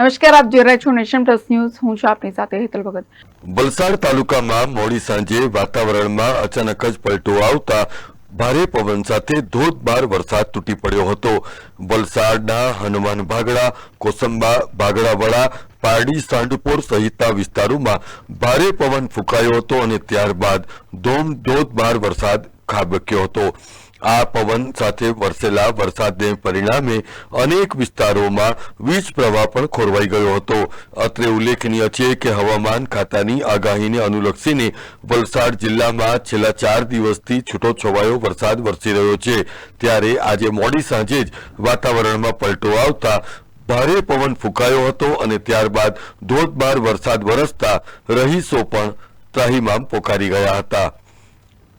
નમસ્કાર, આપ જોઈ રહ્યા છો નેશન પ્લસ ન્યૂઝ. હું છું આપની સાથે હેતલ ભગત. વલસાડ તાલુકામાં મોડી સાંજે વાતાવરણમાં અચાનક જ પલટો આવતા ભારે પવન સાથે ધોધમાર વરસાદ તૂટી પડ્યો હતો. વલસાડના હનુમાન ભાગડા, કોસંબા ભાગડાવાડા પારડી, સાંડપોર સહિતના વિસ્તારોમાં ભારે પવન ફૂંકાયો હતો અને ત્યારબાદ ધોમ ધોધમાર વરસાદ ખાબક્યો હતો. આ પવન સાથે વરસેલા વરસાદને પરિણામે અનેક વિસ્તારોમાં વીજ પ્રવાહ પણ ખોરવાઈ ગયો હતો. અત્રે ઉલ્લેખનીય છે કે હવામાન ખાતાની આગાહીને અનુલક્ષીને વલસાડ જિલ્લામાં છેલ્લા ચાર દિવસથી છૂટો છવાયો વરસાદ વરસી રહ્યો છે. ત્યારે આજે મોડી સાંજે જ વાતાવરણમાં પલટો આવતા ભારે પવન ફૂંકાયો હતો અને ત્યારબાદ ધોધમાર વરસાદ વરસતા રહીશો પણ ત્રાહીમામ પોકારી ગયા હતા.